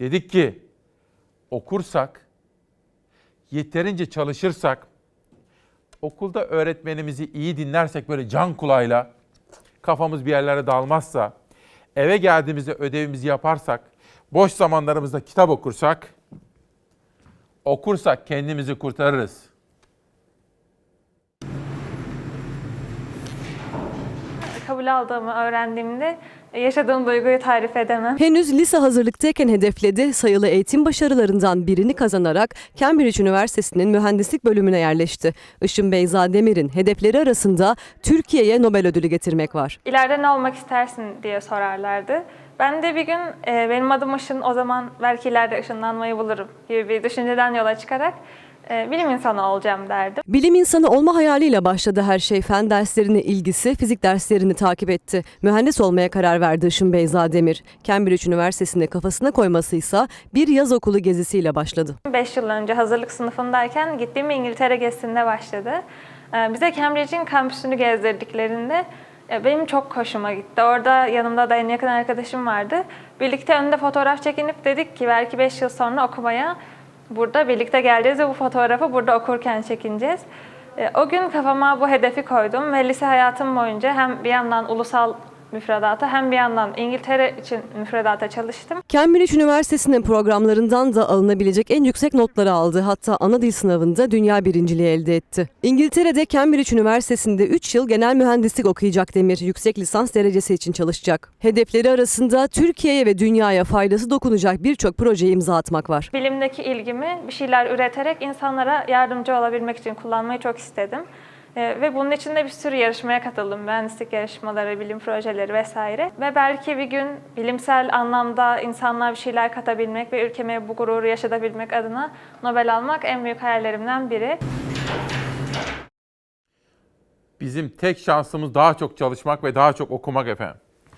Dedik ki okursak, yeterince çalışırsak, okulda öğretmenimizi iyi dinlersek böyle can kulağıyla kafamız bir yerlere dalmazsa, eve geldiğimizde ödevimizi yaparsak, boş zamanlarımızda kitap okursak, okursak kendimizi kurtarırız. Kabul aldığımı öğrendiğimde yaşadığım duyguyu tarif edemem. Henüz lise hazırlıktayken hedefledi, sayılı eğitim başarılarından birini kazanarak Cambridge Üniversitesi'nin mühendislik bölümüne yerleşti. Işın Beyza Demir'in hedefleri arasında Türkiye'ye Nobel ödülü getirmek var. İleride ne olmak istersin diye sorarlardı. Ben de bir gün e, benim adım Işın o zaman belki ileride ışınlanmayı bulurum gibi bir düşünceden yola çıkarak e, bilim insanı olacağım derdim. Bilim insanı olma hayaliyle başladı her şey. Fen derslerine ilgisi, fizik derslerini takip etti. Mühendis olmaya karar verdi Işın Beyza Demir. Cambridge Üniversitesi'nde kafasına koymasıysa bir yaz okulu gezisiyle başladı. 5 yıl önce hazırlık sınıfındayken gittiğim İngiltere gezisinde başladı. E, bize Cambridge'in kampüsünü gezdirdiklerinde e, benim çok hoşuma gitti. Orada yanımda da en yakın arkadaşım vardı. Birlikte önünde fotoğraf çekinip dedik ki belki 5 yıl sonra okumaya burada birlikte geleceğiz ve bu fotoğrafı burada okurken çekineceğiz. E, O gün kafama bu hedefi koydum ve lise hayatım boyunca hem bir yandan ulusal müfredata hem bir yandan İngiltere için müfredata çalıştım. Cambridge Üniversitesi'nin programlarından da alınabilecek en yüksek notları aldı. Hatta ana dil sınavında dünya birinciliği elde etti. İngiltere'de Cambridge Üniversitesi'nde 3 yıl genel mühendislik okuyacak Demir. Yüksek lisans derecesi için çalışacak. Hedefleri arasında Türkiye'ye ve dünyaya faydası dokunacak birçok projeye imza atmak var. Bilimdeki ilgimi bir şeyler üreterek insanlara yardımcı olabilmek için kullanmayı çok istedim. Ee, ve bunun için de bir sürü yarışmaya katıldım. Mühendislik yarışmaları, bilim projeleri vesaire. Ve belki bir gün bilimsel anlamda insanlığa bir şeyler katabilmek ve ülkeme bu gururu yaşatabilmek adına Nobel almak en büyük hayallerimden biri. Bizim tek şansımız daha çok çalışmak ve daha çok okumak efendim.